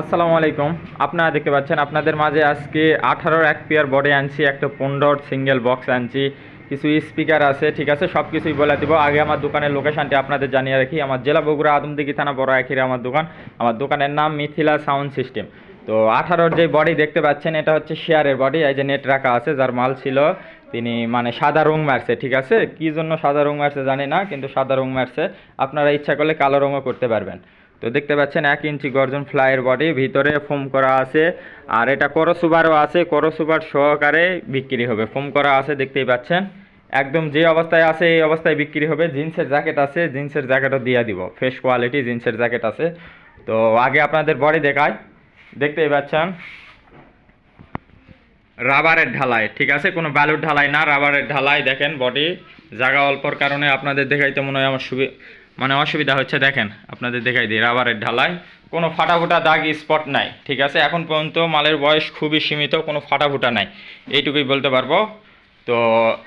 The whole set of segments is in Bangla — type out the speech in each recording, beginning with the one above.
আসসালামু আলাইকুম। আপনারা দেখতে পাচ্ছেন, আপনাদের মাঝে আজকে আঠারোর এক পেয়ার বডি আনছি, একটা পনেরোর সিঙ্গেল বক্স আনছি। কিছু স্পিকার আছে, ঠিক আছে সব কিছুই বলে দিব। আগে আমার দোকানের লোকেশনটি আপনাদের জানিয়ে রাখি। আমার জেলা বগুড়া আদমদিঘি থানা, বড় এখিরে আমার দোকান। আমার দোকানের নাম মিথিলা সাউন্ড সিস্টেম। তো আঠারোর যে বডি দেখতে পাচ্ছেন, এটা হচ্ছে শেয়ারের বডি এই যে নেট রাখা আছে, যার মাল ছিল, তিনি মানে সাদা রং মারছে, ঠিক আছে? কি জন্য সাদা রং মারছে জানি না, কিন্তু সাদা রং মারছে। আপনারা ইচ্ছা করলে কালো রঙও করতে পারবেন। তো দেখতে পাচ্ছেন এক ইঞ্চি গর্জন ফ্লাইয়ের বডি, ভিতরে ফোম করা আছে। আর এটা করসুবারও আছে, করসুবার সহকারে বিক্রি হবে। ফোম করা আছে, দেখতেই পাচ্ছেন। একদম যে অবস্থায় আছে, এই অবস্থায় বিক্রি হবে। জিন্সের জ্যাকেট আছে, জিন্সের জ্যাকেটও দিয়ে দিব। ফ্রেশ কোয়ালিটি জিন্সের জ্যাকেট আছে। তো আগে আপনাদের বডি দেখায় দেখতেই পাচ্ছেন। রাবারের ঢালাই, ঠিক আছে? কোনো বালুর ঢালাই না, রাবারের ঢালাই। দেখেন বডি, জায়গা অল্পর কারণে আপনাদের দেখাইতে মনে হয় আমার সুবি মানে অসুবিধা হচ্ছে, দেখেন, আপনাদের দেখাই দিই, রাবারের ঢালাই, কোনো ফাটাফুটা দাগ স্পট নাই, ঠিক আছে? এখন পর্যন্ত মালের বয়স খুবই সীমিত, কোনো ফাটাফুটা নাই, এইটুকুই বলতে পারব। তো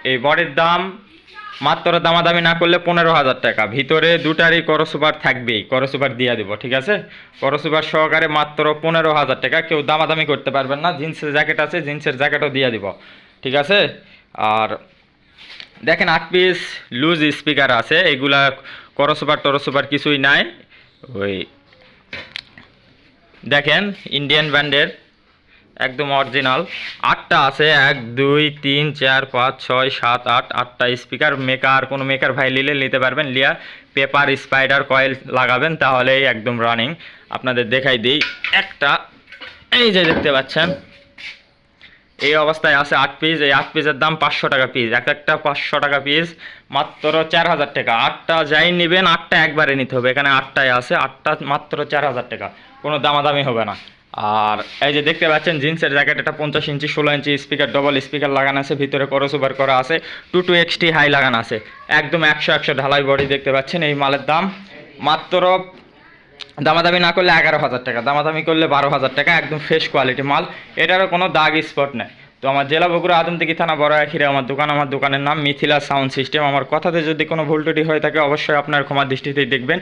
এই বডির দাম মাত্র দামাদামি না করলে পনেরো হাজার টাকা, ভিতরে দুটারই করসুপার থাকবেই করসুপার দিয়ে দিব, ঠিক আছে? করসুপার সহকারে মাত্র পনেরো হাজার টাকা, কেউ দামাদামি করতে পারবেন না, জিন্সের জ্যাকেট আছে, জিন্সের জ্যাকেটও দিয়ে দিব, ঠিক আছে? আর দেখেন, আট পিস লুজ স্পিকার আছে, এগুলা করসুপার টরসুপার কিছুই নাই। ওই দেখেন ইন্ডিয়ান ব্র্যান্ডের একদম অরিজিনাল আটটা আছে, এক, দুই, তিন, চার, পাঁচ, ছয়, সাত, আট, আটটা স্পিকার মেকার কোনো মেকার ভাই নিলে নিতে পারবেন। লিয়া পেপার স্পাইডার কয়েল লাগাবেন, তাহলেই একদম রানিং আপনাদের দেখাই দিই। একটা, এই যে দেখতে পাচ্ছেন। এই অবস্থায় আছে আট পিস এই আট পিসের দাম পাঁচশো টাকা পিস এক একটা পাঁচশো টাকা পিস মাত্র চার হাজার টাকা। আটটা যাই নেবেন, আটটা একবারে নিতে হবে। এখানে আটটায় আছে, আটটা মাত্র চার হাজার টাকা। কোনো দামাদামি হবে না। আর এই যে দেখতে পাচ্ছেন, জিন্সের জ্যাকেট এটা পঞ্চাশ ইঞ্চি, ষোলো ইঞ্চি স্পিকার ডবল স্পিকার লাগানো আছে। ভিতরে করসোভার করা আছে। টু টু এক্সটি হাই লাগানো আছে। একদম একশো একশো ঢালাই বডি দেখতে পাচ্ছেন এই মালের দাম। মাত্র দামাদামি না করলে এগারো হাজার টাকা, দামাদামি করলে বারো হাজার টাকা, একদম ফ্রেশ কোয়ালিটি মাল। এটারও কোনো দাগ স্পট নেই। তো আমার জেলা বগুড়া আদমদিঘি থানা বড় আখিরে আমার দোকান, আমার দোকানের নাম মিথিলা সাউন্ড সিস্টেম আমার কথাতে যদি কোনো ভুল ত্রুটি হয়ে থাকে, অবশ্যই আপনার ক্ষমা দৃষ্টিতেই দেখবেন।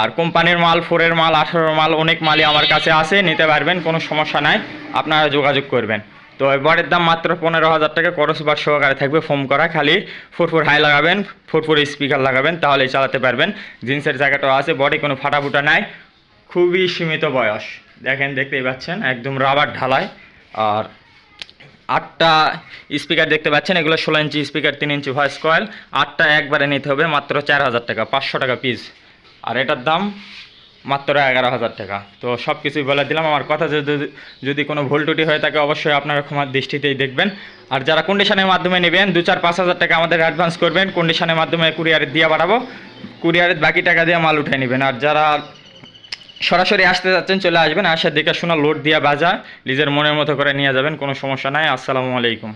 আর কোম্পানির মাল, ফোরের মাল, আঠারোর মাল, অনেক মালই আমার কাছে আছে, নিতে পারবেন, কোনো সমস্যা নাই। আপনারা যোগাযোগ করবেন। তো এবারের দাম মাত্র পনেরো হাজার টাকা করসবার সহকারে থাকবে, ফোম করা, খালি ফুরফুর হাই লাগাবেন, ফুরফুর স্পিকার লাগাবেন, তাহলেই চালাতে পারবেন। জিন্সের জ্যাকেটও আছে, বডি কোনো ফাটাফুটা নাই, খুবই সীমিত বয়স। দেখেন, দেখতেই পাচ্ছেন, একদম রাবার ঢালাই। আর আটটা স্পিকার দেখতে পাচ্ছেন, এগুলো ষোলো ইঞ্চি স্পিকার, তিন ইঞ্চি ভয়েস কয়েল। আটটা একবারে নিতে হবে, মাত্র চার হাজার টাকা, পাঁচশো টাকা পিস। আর এটার দাম মাত্র এগারো হাজার টাকা। তো সব কিছুই বলে দিলাম। আমার কথা যদি যদি কোনো ভুল টুটি হয়ে থাকে, অবশ্যই আপনারা ক্ষমার দৃষ্টিতেই দেখবেন। আর যারা কন্ডিশনের মাধ্যমে নেবেন, দু চার পাঁচ হাজার টাকা আমাদের অ্যাডভান্স করবেন কন্ডিশনের মাধ্যমে কুরিয়ারে দিয়ে বাড়াবো। কুরিয়ারের বাকি টাকা দিয়ে মাল উঠে নেবেন। আর যারা সরাসরি আসতে যাচ্ছেন, চলে আসবেন, আসার দেখে শোনা লোড দিয়ে বাজা নিজের মনের মতো করে নিয়ে যাবেন, কোনো সমস্যা নাই। আসসালামু আলাইকুম।